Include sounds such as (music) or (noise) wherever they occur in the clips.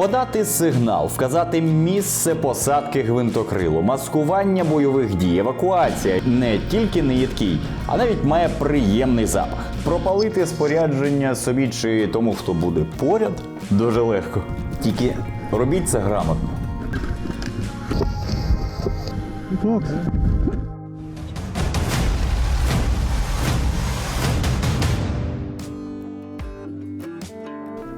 Подати сигнал, вказати місце посадки гвинтокрилу, маскування бойових дій, евакуація не тільки не їдкий, а навіть має приємний запах. Пропалити спорядження собі чи тому, хто буде поряд, дуже легко. Тільки робіть це грамотно.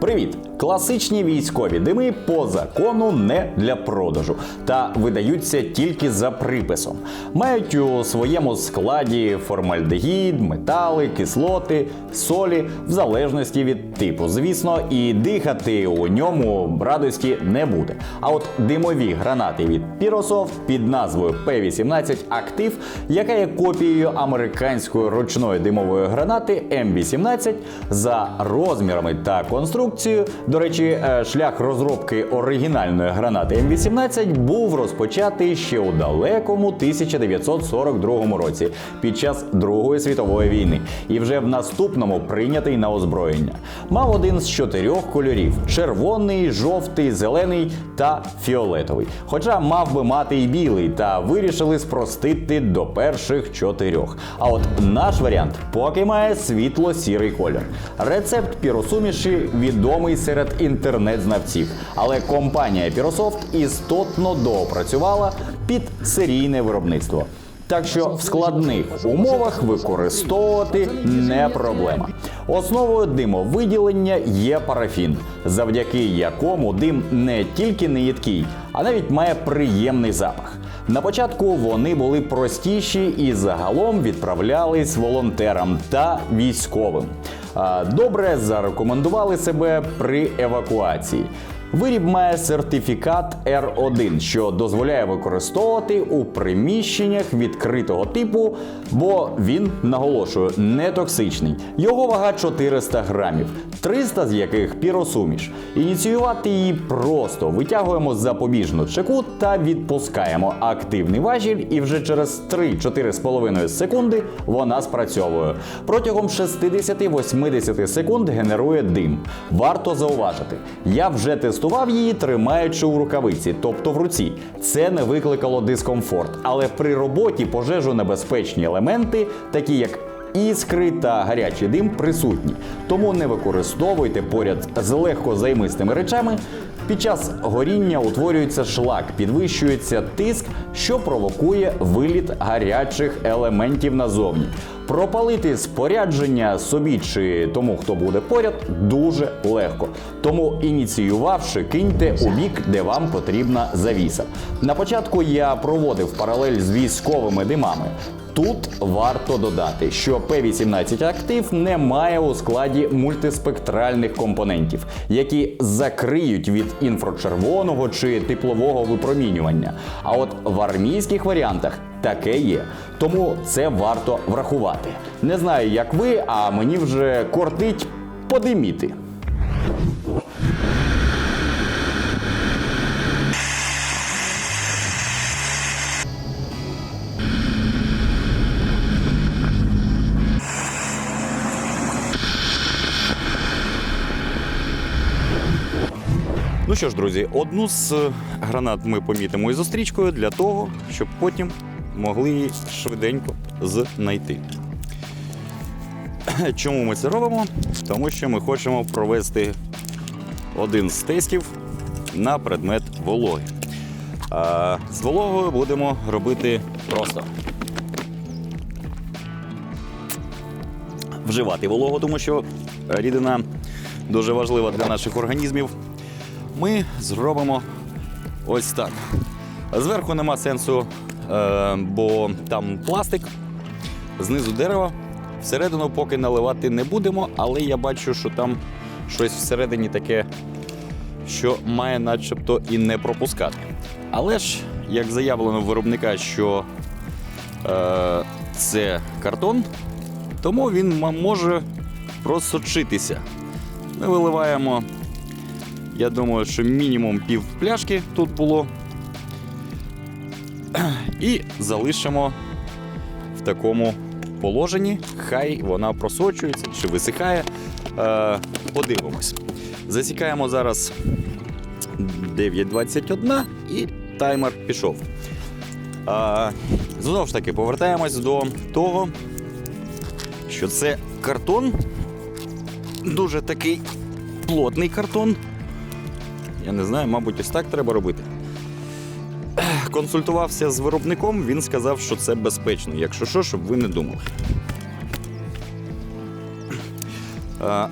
Привіт! Класичні військові дими по закону не для продажу та видаються тільки за приписом. Мають у своєму складі формальдегід, метали, кислоти, солі, в залежності від типу. Звісно, і дихати у ньому радості не буде. А от димові гранати від Pyrosoft під назвою P18 Active, яка є копією американської ручної димової гранати М18 за розмірами та конструкцією. До речі, е, шлях розробки оригінальної гранати М18 був розпочатий ще у далекому 1942 році під час Другої світової війни, і вже в наступному прийнятий на озброєння. Мав один з чотирьох кольорів: червоний, жовтий, зелений та фіолетовий. Хоча мав би мати і білий, та вирішили спростити до перших чотирьох. А от наш варіант поки має світло-сірий колір. Рецепт піросуміші відомий серед інтернет-знавців, але компанія Пірософт істотно доопрацювала під серійне виробництво. Так що в складних умовах використовувати не проблема. Основою димовиділення є парафін, завдяки якому дим не тільки не їдкий, а навіть має приємний запах. На початку вони були простіші і загалом відправлялись волонтерам та військовим. Добре зарекомендували себе при евакуації. Виріб має сертифікат R1, що дозволяє використовувати у приміщеннях відкритого типу, бо він наголошую не токсичний. Його вага 400 грамів, 300 з яких піросуміш. Ініціювати її просто витягуємо запобіжну чеку та відпускаємо активний важіль, і вже через 3-4,5 секунди вона спрацьовує. Протягом 60-80 секунд генерує дим. Варто зауважити, я вже тестував її, тримаючи у рукавиці, тобто в руці. Це не викликало дискомфорт, але при роботі пожежонебезпечні елементи, такі як Іскри та гарячий дим присутні, тому не використовуйте поряд з легкозаймистими речами. Під час горіння утворюється шлак, підвищується тиск, що провокує виліт гарячих елементів назовні. Пропалити спорядження собі чи тому, хто буде поряд, дуже легко. Тому ініціювавши, киньте у бік, де вам потрібна завіса. На початку я проводив паралель з військовими димами. Тут варто додати, що P18 актив не має у складі мультиспектральних компонентів, які закриють від інфрачервоного чи теплового випромінювання. А от в армійських варіантах таке є. Тому це варто врахувати. Не знаю, як ви, а мені вже кортить подиміти. Що ж, друзі, одну з гранат ми помітимо із зустрічкою для того, щоб потім могли її швиденько знайти. (clears throat) Чому ми це робимо? Тому що ми хочемо провести один з тестів на предмет вологи. А з вологою будемо робити просто. Вживати вологу, тому що рідина дуже важлива для наших організмів. Ми зробимо ось так. Зверху нема сенсу, е, бо там пластик, знизу дерево. Всередину поки наливати не будемо, але я бачу, що там щось всередині таке, що має начебто і не пропускати. Але ж, як заявлено в виробника, що е, це картон, тому він може просочитися. Ми виливаємо я думаю, що мінімум пів пляшки тут було. І залишимо в такому положенні. Хай вона просочується чи висихає. Е, подивимось. Засікаємо зараз 9.21 і таймер пішов. А, знову ж таки, повертаємось до того, що це картон. Дуже такий плотний картон. Я не знаю, мабуть, ось так треба робити. Консультувався з виробником, він сказав, що це безпечно, якщо що, щоб ви не думали.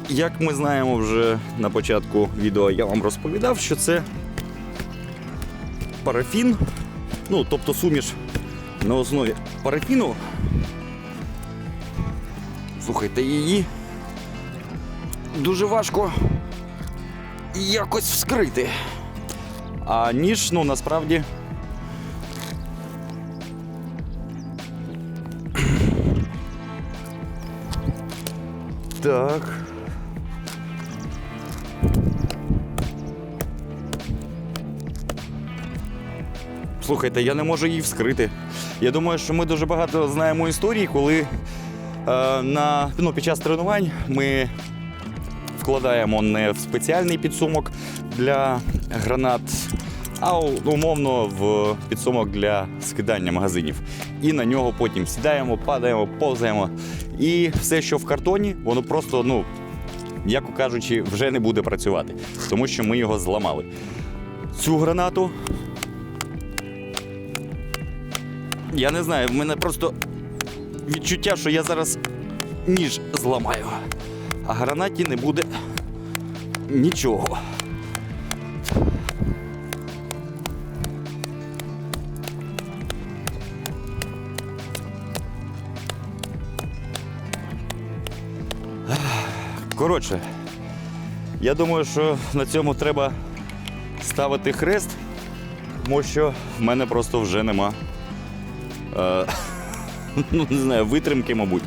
Як ми знаємо вже на початку відео, я вам розповідав, що це парафін, ну, тобто суміш на основі парафіну. Слухайте, її дуже важко якось вскрити. А ніж, ну насправді. Так. Слухайте, я не можу її вскрити. Я думаю, що ми дуже багато знаємо історій, коли е, на, ну, під час тренувань ми вкладаємо не в спеціальний підсумок для гранат, а умовно в підсумок для скидання магазинів. І на нього потім сідаємо, падаємо, повзаємо. І все, що в картоні, воно просто, ну, м'яко кажучи, вже не буде працювати, тому що ми його зламали. Цю гранату. Я не знаю, в мене просто відчуття, що я зараз ніж зламаю а гранаті не буде нічого. Коротше, я думаю, що на цьому треба ставити хрест, тому що в мене просто вже нема. Е, (laughs) ну, не знаю, витримки, мабуть.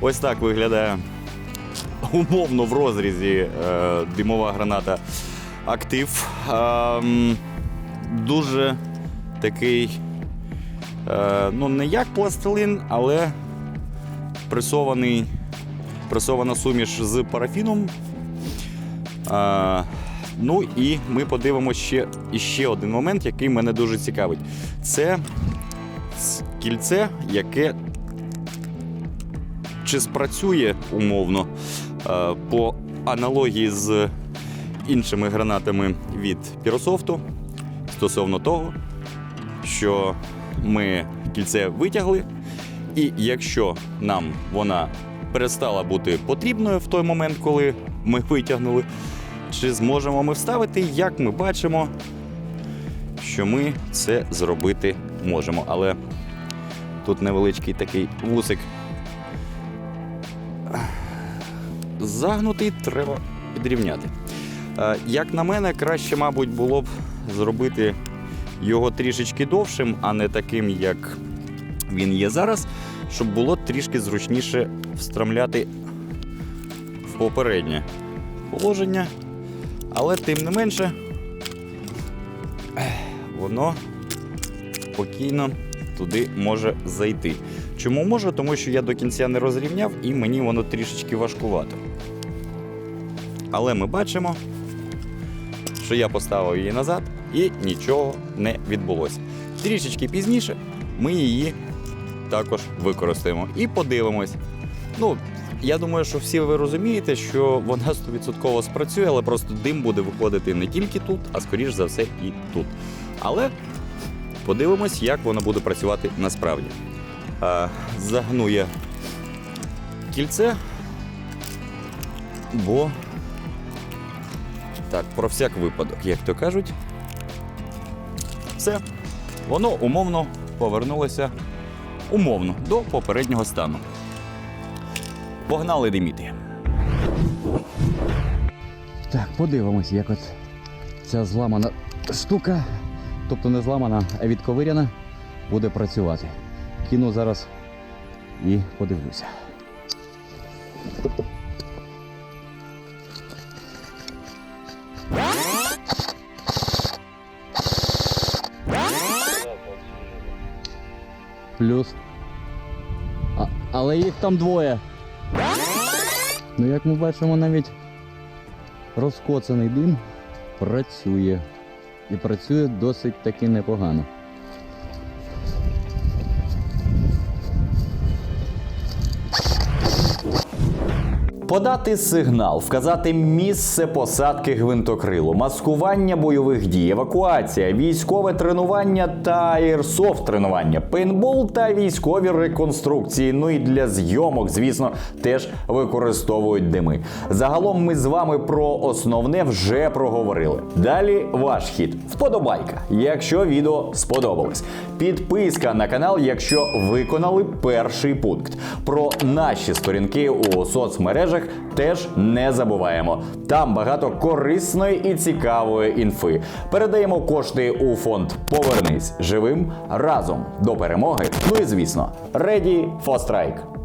Ось так виглядає умовно в розрізі е, димова граната актив. Ем, дуже такий, е, ну не як пластилин, але пресований, пресована суміш з парафіном. Е, ну і ми подивимося ще, іще один момент, який мене дуже цікавить. Це кільце, яке чи спрацює умовно е, по аналогії з іншими гранатами від Пірософту стосовно того, що ми кільце витягли, і якщо нам вона перестала бути потрібною в той момент, коли ми витягнули, чи зможемо ми вставити, як ми бачимо, що ми це зробити можемо. Але тут невеличкий такий вусик загнутий треба підрівняти. Е, Як на мене, краще, мабуть, було б зробити його трішечки довшим, а не таким, як він є зараз, щоб було трішки зручніше встромляти в попереднє положення. Але тим не менше, воно спокійно туди може зайти. Чому може? Тому що я до кінця не розрівняв і мені воно трішечки важкувато. Але ми бачимо, що я поставив її назад і нічого не відбулося. Трішечки пізніше ми її також використаємо і подивимось. Ну, я думаю, що всі ви розумієте, що вона 100% спрацює, але просто дим буде виходити не тільки тут, а скоріш за все і тут. Але подивимось, як воно буде працювати насправді. Загну я кільце, бо так, про всяк випадок, як то кажуть. Все, воно умовно повернулося умовно до попереднього стану. Погнали диміти. Так, подивимось, як от ця зламана штука, тобто не зламана, а відковиряна, буде працювати. Кину зараз і подивлюся. Плюс. А, але їх там двоє. Ну, як ми бачимо, навіть розкоцаний дим працює. І працює досить таки непогано. Подати сигнал, вказати місце посадки гвинтокрилу, маскування бойових дій, евакуація, військове тренування та аірсофт тренування, пейнтбол та військові реконструкції. Ну і для зйомок, звісно, теж використовують дими. Загалом ми з вами про основне вже проговорили. Далі ваш хід. Вподобайка, якщо відео сподобалось. Підписка на канал, якщо виконали перший пункт. Про наші сторінки у соцмережах теж не забуваємо. Там багато корисної і цікавої інфи. Передаємо кошти у фонд Повернись живим разом до перемоги. Ну і звісно, Ready for Strike.